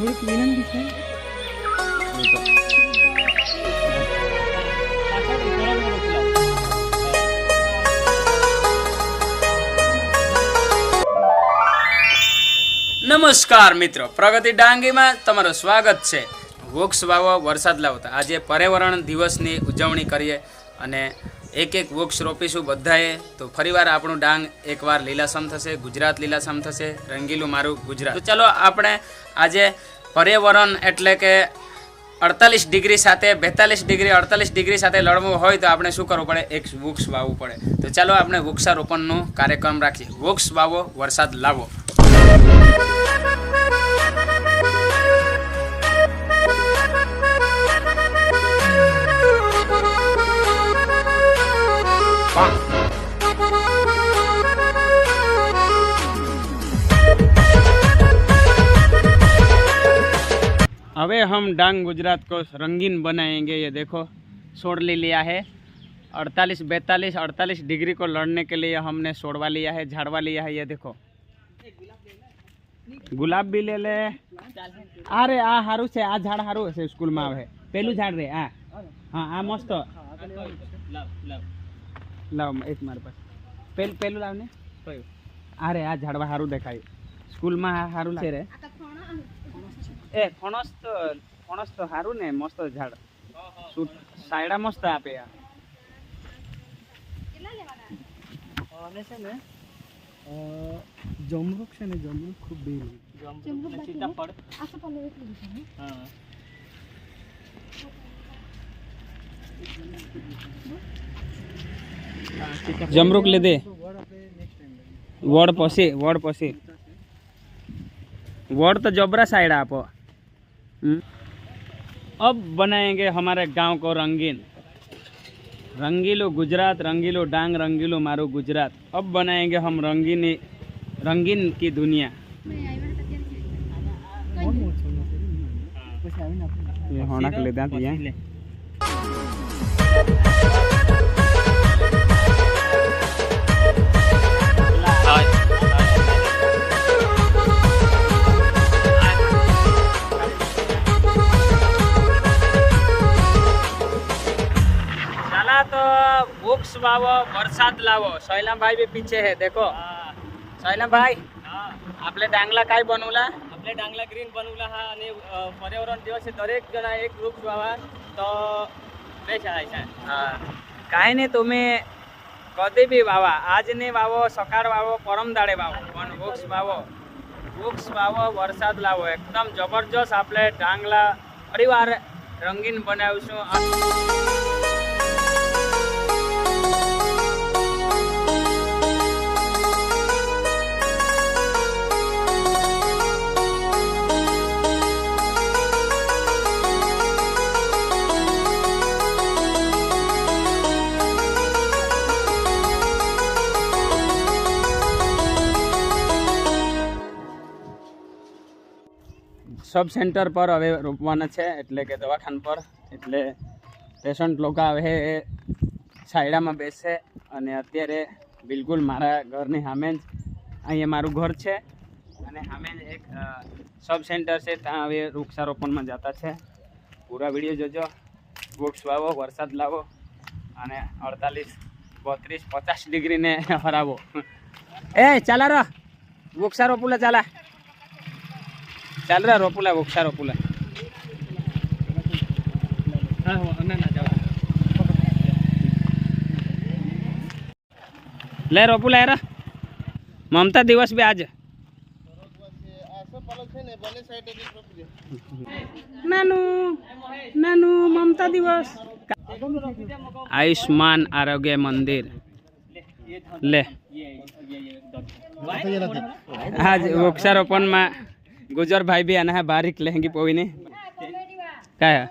થોડીક વિનંતી છે. નમસ્કાર મિત્રો. પ્રગતિ ડાંગીમાં તમારું સ્વાગત છે. વૃક્ષ વાવો વરસાદ લાવતા. આજે પર્યાવરણ દિવસની ઉજવણી કરીએ અને એક એક વૃક્ષ રોપીશું બધાએ. તો ફરીવાર આપણું ડાંગ એકવાર લીલાસમ થશે, ગુજરાત લીલાસમ થશે, રંગીલું મારું ગુજરાત. તો ચાલો આપણે આજે પર્યાવરણ એટલે કે અડતાલીસ ડિગ્રી સાથે, બેતાલીસ ડિગ્રી, અડતાલીસ ડિગ્રી સાથે લડવું હોય તો આપણે શું કરવું પડે? એક વૃક્ષ વાવવું પડે. તો ચાલો આપણે વૃક્ષારોપણનો કાર્યક્રમ રાખીએ. વૃક્ષ વાવો, વરસાદ લાવો. अबे हम डांग गुजरात को रंगीन बनाएंगे ये देखो सोड़ ले लिया है अड़तालीस बैतालीस अड़तालीस डिग्री को लड़ने के लिए हमने सोड़वा लिया है झाड़वा लिया है ये देखो ગુલાબ બી લે લે આ રે આ સારું છે આ ઝાડ સારું હશે સ્કૂલમાં આવે પેલું ઝાડ રે આ હા આ મસ્ત લાવ એક મારી પાસે પેલું પેલું લાવ ને આ રે આ ઝાડવા સારું દેખાય સ્કૂલમાં આ સારું છે રે એ ફણસ તો ફણસ તો સારું ને મસ્ત ઝાડ સાયડા મસ્ત આપે આ અને છે ને જમરૂક છે ને જમરૂક ખૂબ બે સીતાફળ હા જમરૂક લે દે વડ પછી વડ પછી વડ તો જબરા સાઈડ આપો अब बनाएँगे हमारे गाँव को रंगीन। रंगीलो गुजरात रंगीलो डांग रंगीलो मारो गुजरात। अब बनाएँगे हम रंगीन रंगीन की दुनिया। ये होना के लिए दांत बुक्स वावो बरसात लावो शैलम भाई भी पीछे है देखो शैलम भाई आपले डांगला काय बनवला आपले डांगला ग्रीन बनवला हा आणि अ, पर्यावरण दिवस आहे दरेक जण एक वृक्ष व्हावा तो बेस्ट आहे છે હા કાંઈ નહીં તમે કદી બી વાવા આજ નહીં વાવો સકાળ વાવો પરમ દાડે વાવો પણ વૃક્ષ વાવો વૃક્ષ વાવો વરસાદ લાવો એકદમ જબરજસ્ત આપણે ડાંગલા ફરીવાર રંગીન બનાવીશું સબ સેન્ટર પર હવે રોપવાના છે, એટલે કે દવાખાન પર. એટલે પેશન્ટ લોકો હવે એ છાયડામાં બેસે અને અત્યારે બિલકુલ મારા ઘરની સામે જ અહીંયા મારું ઘર છે. અને સામે જ એક સબ સેન્ટર છે, ત્યાં હવે વૃક્ષારોપણમાં જતા છે. પૂરા વીડિયો જોજો. વૃક્ષ વાવો, વરસાદ લાવો અને અડતાલીસ, બત્રીસ, પચાસ ડિગ્રીને હરાવો. એ, ચાલા રો વૃક્ષારોપુલા ચાલા. ચાલ રે રોપુલા વૃક્ષા રોપુલા હા હો ના ના જાવ લે રોપુલા યાર મમતા દિવસ બી આજ નાનું નાનું મમતા દિવસ આયુષ્માન આરોગ્ય મંદિર લે આજ વૃક્ષારોપણમાં ગુજર ભાઈ બી આના બારીક લહેંગી પોવીને. કયા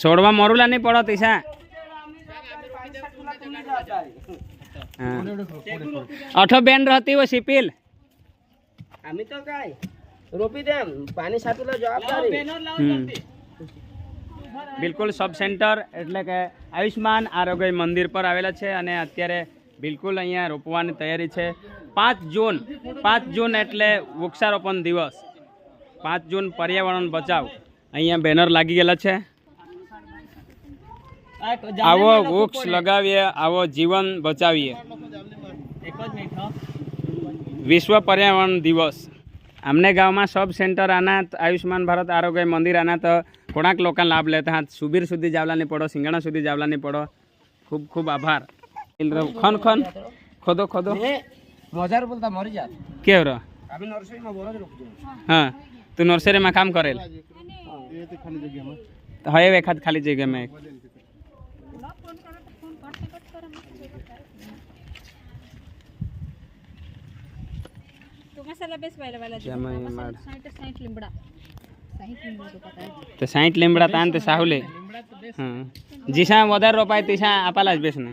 છોડવા મરુલા નહીં પડો તૈસા અઠો બેન રહેતી હોય સિપિલ. আমি তো কাই રોપી દેમ પાણી સાટુલા જવાબદારી બિલકુલ સબ સેન્ટર એટલે કે આયુષ્માન આરોગ્ય મંદિર પર આવેલા છે અને અત્યારે બિલકુલ અહીંયા રોપવાની તૈયારી છે. પાંચ જૂન પાંચ જૂન એટલે વૃક્ષારોપણ દિવસ. પાંચ જૂન પર્યાવરણ બચાવ. અહીંયા બેનર લાગી ગયેલા છે. આવો વૃક્ષ લગાવીએ, આવો જીવન બચાવીએ. વિશ્વ પર્યાવરણ દિવસ. અમને ગામમાં સબ સેન્ટર આના આયુષ્યમાન ભારત આરોગ્ય મંદિર તો કોણાક લોકો લાભ લેતા હા સુબીર સુધી જાવલા નહીં પડો, સિંગાણા સુધી જાવલાની પડો. ખૂબ ખૂબ આભાર. খন খন খোদো খোদো মজার বলতা মরি যা কে ওরা আমি নার্সারি মা বড় লোক হ্যাঁ তুই নার্সারি মা কাম করেল হয় এখাদ খালি জায়গা মে तो साइट लिमड़ा तान ते साहुले हाँ जिसा वदर रोपाय तिसा आपालाज बेसना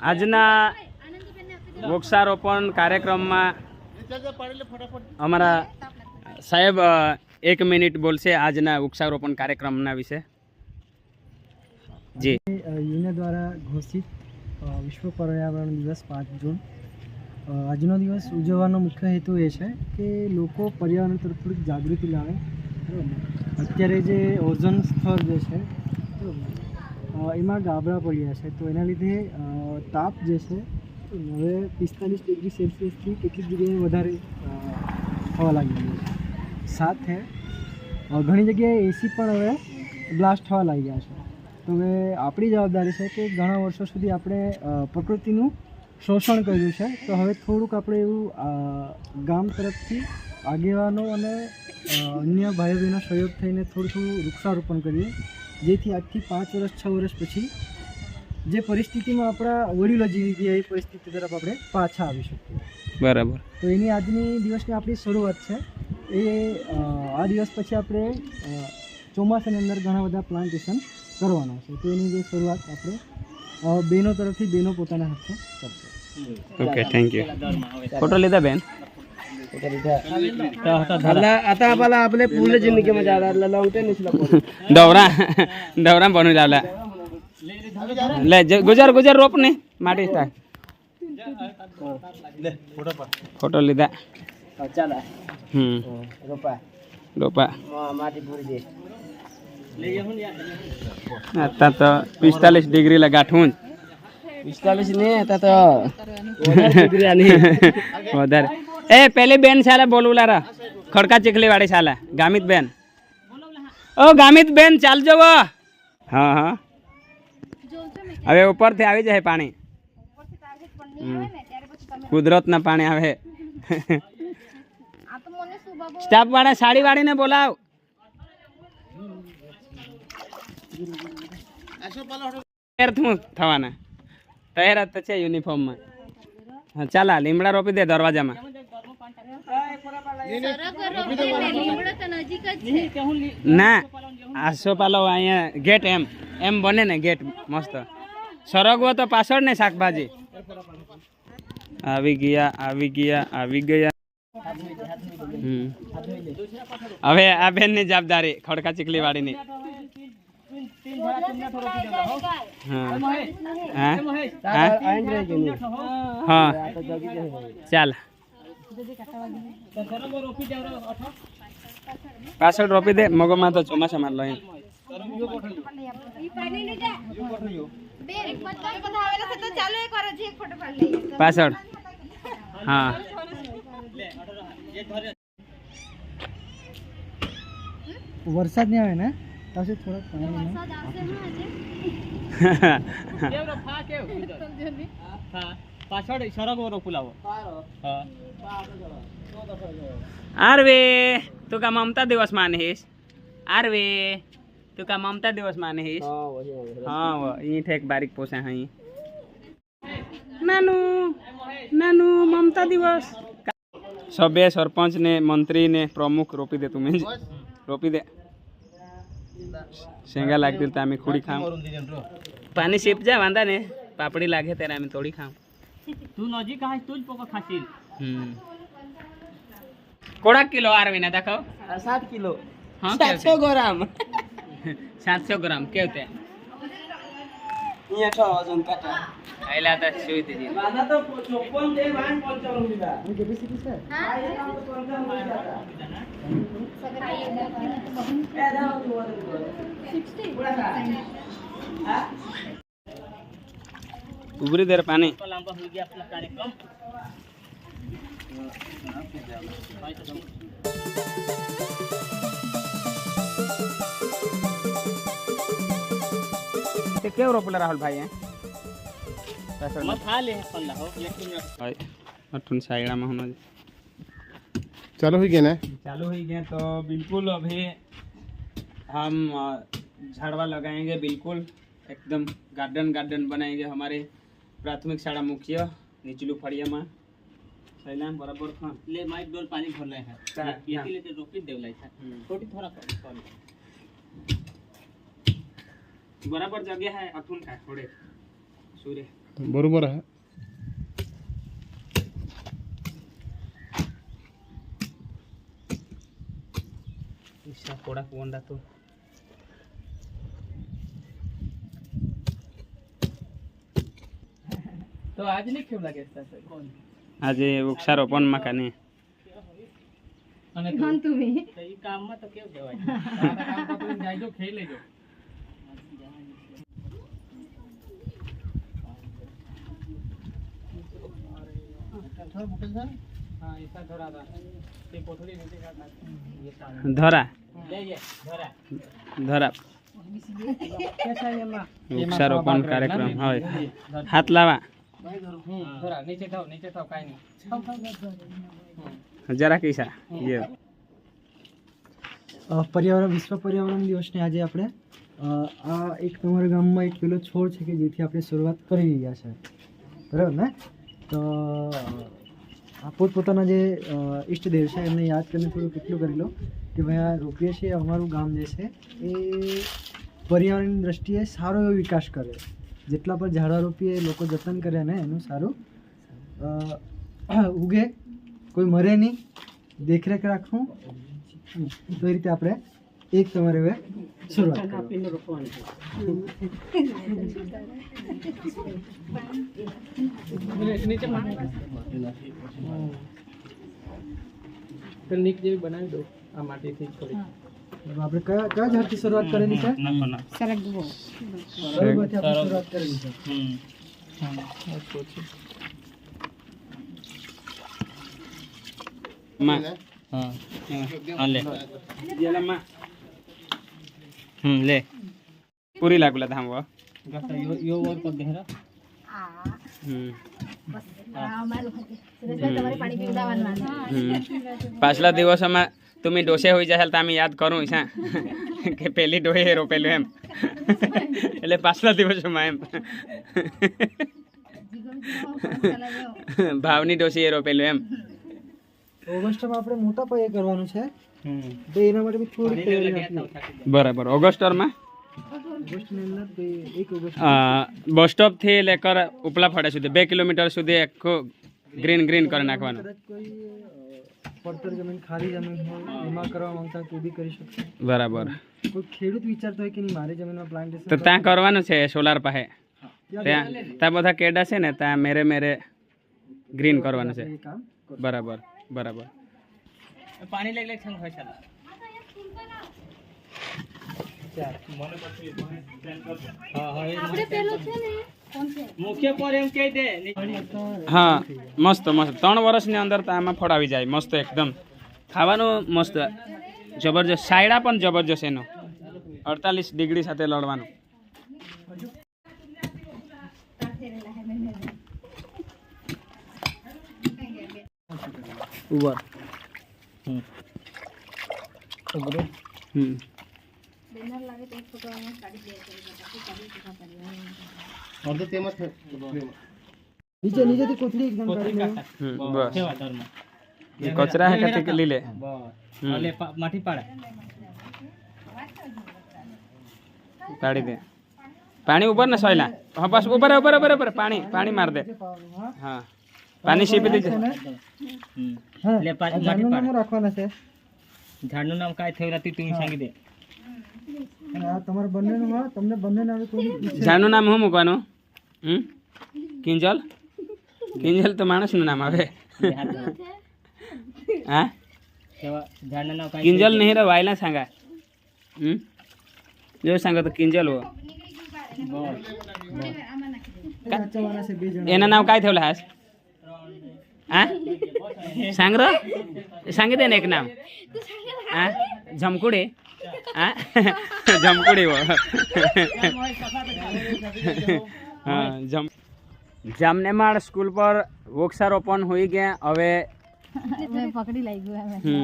આજના વૃક્ષારોપણ કાર્યક્રમમાં અમારા સાહેબ એક મિનિટ બોલશે આજના વૃક્ષારોપણ કાર્યક્રમના વિશે. જી. યુને દ્વારા ઘોષિત વિશ્વ પર્યાવરણ દિવસ પાંચ જૂન. આજનો દિવસ ઉજવવાનો મુખ્ય હેતુ એ છે કે લોકો પર્યાવરણ તરફ થોડીક જાગૃતિ લાવે. અત્યારે જે ઓઝોન સ્તર જે છે એમાં ગાબડા પડ્યા છે. તો એના લીધે તાપ જે છે, હવે પિસ્તાલીસ ડિગ્રી સેલ્સિયસથી કેટલીક જગ્યાએ વધારે થવા લાગી ગયું છે. સાથે ઘણી જગ્યાએ એસી પણ હવે બ્લાસ્ટ થવા લાગી ગયા છે. તો હવે આપણી જવાબદારી છે કે ઘણા વર્ષો સુધી આપણે પ્રકૃતિનું શોષણ કર્યું છે. તો હવે થોડુંક આપણે એવું ગામ તરફથી આગેવાનો અને અન્ય ભાઈઓ બહેનો સહયોગ થઈને થોડું થોડું વૃક્ષારોપણ કરીએ. જેથી આજથી પાંચ વર્ષ છ વર્ષ પછી જે પરિસ્થિતિમાં આપણા વડીલો જીવી ગયા એ પરિસ્થિતિ તરફ આપણે પાછા આવી શકીએ. બરાબર. તો એની આજની દિવસની આપણી શરૂઆત છે. એ આ દિવસ પછી આપણે ચોમાસાની અંદર ઘણા બધા પ્લાન્ટેશન કરવાના છે. તો એની જે શરૂઆત આપણે અ, બહેનો તરફથી બહેનો પોતાના હાથે કરશે ઓકે થેન્ક યુ ફોટો લીધા બેન आता आम्हाला आपल्या पूर्ण जिंदगीमध्ये आला लॉंग टेन દવરા દવરા બનू જાવલા લે જ- ગુજર ગુજર રોપ ને માટી સ્ટાક ફોટો લીધા ચાલા હમ રોપા રોપા માટી પૂરી દે તા તો પિસ્તાલીસ ડિગ્રી લગાઠું પિસ્તાલીસ ને તા તો વધારે. એ પેલી બેન સાલે બોલવું લારા ખડકા ચીખલી વાળી સાલે ગામિત બેન. ઓ ગામિત બેન ચાલજો જવો હા હા. હવે ઉપરથી આવી જાય પાણી. કુદરતના પાણી આવે. સ્ટાફ વાળા સાડી વાળીને બોલાવ. થવાના. તૈયાર તો છે યુનિફોર્મમાં. હા લીમડા રોપી દે દરવાજામાં. ના આસો આસોપાલો અહીંયા ગેટ એમ એમ બને ને ગેટ મસ્ત. સરગવો તો પાછળ ને શાકભાજી. આવી ગયા આવી ગયા આવી ગયા. હવે આ બેનની જવાબદારી ખડકા ચીકલી વાળીની हाँ. चल. पासवर्ड रोपी दे. मगो मा तो चौमासा मार लो पासवर्ड हाँ वरसाद नहीं आए ना? तसे थोडा पाणी पासवर्ड इशारा करू पुलाव आर हाँ। वे तुका ममता दिवस मानहीस। आर वे तुका ममता दिवस मानहीस। हाँ इथे हाँ, एक बारीक पोसे हई नानू नानू ममता दिवस। सबे सरपंच ने मंत्री ने प्रमुख रोपी दे तुम्हें। रोपी दे। शेंगा लागतील तर आम्ही खुडी खाऊ. पाणी शिप जा वांदा ने. पापडी लागे तर आम्ही थोडी खाऊ. तू नजी काय तूच पोक खाशील. हम्म. कोडा किलो आरविना दाखव. अं, सात किलो. सातशे ग्राम. सातशे ग्राम केवते. तो उबरी दे पानी। क्यों रोपले राहुल भाई हैं? मत खा ले हो लेकिन अटुन साइड़ा में હા સાતસો ગ્રામ સાતસો ગ્રામ કેવું તે અહીંયા છ વજન કાટા આયલા તો સુઈ દીધી કેપેસિટી છે ઉભરી દે રે પાણી લાંબા હોઈ ગયા આપણા કાર્યક્રમ તે કેવો રોપલા રાહુલ ભાઈ હે મત ખા લે પલ્લા હો એક મિનિટ ભાઈ અઠુન સાયડામાં હોનો ચાલू हुई क्या ना चालू हो गया तो बिल्कुल अभी हम अ, झाड़वा लगाएंगे बिल्कुल एकदम गार्डन गार्डन बनाएंगे हमारे प्राथमिक शाला मुख्य निचलू फड़िया में सैलाम बराबर था ले माइक डोल पानी भर रहे हैं का- ये हाँ। के लिए रोकी देवलाई था हम्म। थोड़ी थोड़ा कर कर बराबर जगह है अठुन का थोड़े सूर्य बरोबर है इसका थोड़ा कोंडा तो तो आज नहीं क्यों लगे ऐसा कौन આજે વૃક્ષારોપણમાં કાને અને કોણ તમે તો એ કામમાં તો કેવું કહેવાય તારા કામ તો તું જાયજો ખાઈ લેજો हाँ ऐसा धरा था ये कोठड़ी नीचे का ये सामने ધરા વૃક્ષારોપણ કાર્યક્રમ હોય. હાથ લાવા. જરા કઈસા પર્યાવરણ વિશ્વ પર્યાવરણ દિવસને આજે આપણે આ એક તમારા ગામમાં એક પેલો છોડ છે કે જેથી આપણે શરૂઆત કરી રહ્યા છે. બરાબર ને? તો પોતપોતાના જે ઈષ્ટદેવ છે એમને યાદ કરીને થોડું કેટલું કરી લો. કે ભાઈ આ રોપીએ છીએ અમારું ગામ જે છે એ પર્યાવરણની દ્રષ્ટિએ સારો એવો વિકાસ કરે. જેટલા પણ ઝાડા રોપીએ લોકો જતન કરે ને એનું સારું ઉગે કોઈ મરે નહીં દેખરેખ રાખવું. તો એ રીતે આપણે એક તમારે હવે શરૂઆત નીચે બનાવી દો આ માટીથી થોડી આપણે કયા કયા ઝાડથી શરૂઆત કરેલી છે સરગવો સરગવોથી આપણે શરૂઆત કરેલી છે હમ માં હા હા લે જેલા માં હમ લે પૂરી લાગુલા ધામ વ યો યો ઓર પર દેહરા આ હમ પાછલા દિવસમાં તમે ડોસે હોઈ જાય તો અમે યાદ કરું છે કે પેલી ડોહે રોપેલું એમ એટલે પાછલા દિવસોમાં એમ ભાવની ડોસી એ રોપેલું એમ ઓગસ્ટમાં આપણે મોટા પાયે કરવાનું છે તો એના માટે બી થોડી બરાબર ઓગસ્ટરમાં બસ સ્ટોપ સ્ટોપથી લેકર ઉપલા ફળે સુધી બે કિલોમીટર સુધી આખું ગ્રીન ગ્રીન કરી નાખવાનું પડતર જમીન ખાલી જમીન હોય એમાં કરવા માંગતા હોય તો બી કરી શકશે બરાબર કોઈ ખેડૂત વિચારતો હોય કે નહીં મારી જમીનમાં પ્લાન્ટેશન તો ત્યાં કરવાનું છે સોલાર પાસે ત્યાં ત્યાં બધા કેડા છે ને ત્યાં મેરે મેરે ગ્રીન કરવાનું છે એ કામ બરાબર બરાબર પાણી લઈ લે છંગ હોય ચાલો આપણે પેલું છે ને હા, મસ્ત મસ્ત. ત્રણ વર્ષની અંદર તો આમાં ફળ આવી જાય, મસ્ત એકદમ. ખાવાનું મસ્ત. જબરજસ્ત. સાયડા પણ જબરજસ્ત એનો. અડતાલીસ ડિગ્રી સાથે લડવાનું. હમ. બેનર લાગે તો એક ફોટો કાઢી દે અડધું તેમ જ નીચે નીચેથી કોથળી એકદમ બસ. કચરા હે કથે લી લે? લે માટી પાડે. પાડી દે. પાણી ઉપર ને સોયલા. હા બસ ઉપર ઉપર ઉપર ઉપર. પાણી પાણી માર દે. હા. પાણી સીપી દેજે. લે માટી પાડ. રાખવાના છે. ઝાડનું નામ કાઈ થયું નથી તું સાંગી દે. તમારા બંનેનું તમને બંનેના કોઈ ઝાડનું નામ હું મૂકવાનું? किंजल किंजल तो मानस नु नाम आवे हाँ किंजल नहीं रे वाइला सांगा हम्म जो सांगा तो किंजल हो एना नाव काय ठेवलं हास आ सांग र सांगित ना एक नाम आ झमकुडे आ झमकुडे हो હા જમ જામનેમાળ સ્કૂલ પર વૃક્ષારોપણ હોઈ ગયા હવે પકડી લઈ ગયું હવે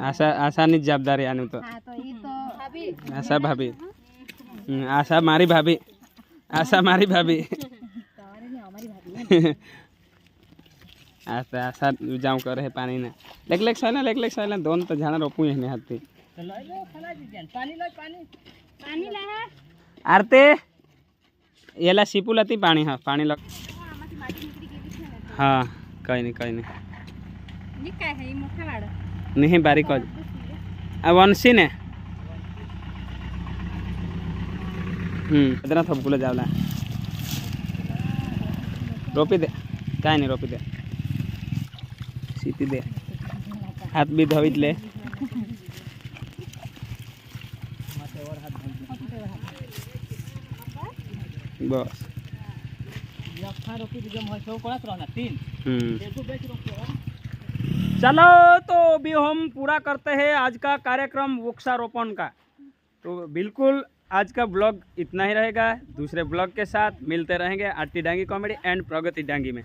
આશા આશાની જ જવાબદારી આનું તો આશા ભાભી આશા મારી ભાભી આશા મારી ભાભી આશા આશા જાઉં કરે પાણીને લેક લેક સાલે લેક લેક સાલે દોન તો જાણે રોપું એને હાથી આરતી એલા સીપુલ હતી પાણી હા પાણી લગ હા કઈ નહીં કઈ નહીં નહીં બારીક જ આ વંશી ને હમ બધા થપકુલે જાવલા રોપી દે કાંઈ નહીં રોપી દે સીપી દે હાથ બી ધોવી જ લે બસ हम्म। चलो तो अभी हम पूरा करते हैं आज का कार्यक्रम वृक्षारोपण का। तो बिल्कुल आज का ब्लॉग इतना ही रहेगा। दूसरे ब्लॉग के साथ मिलते रहेंगे आरती डांगी कॉमेडी एंड प्रगति डांगी में।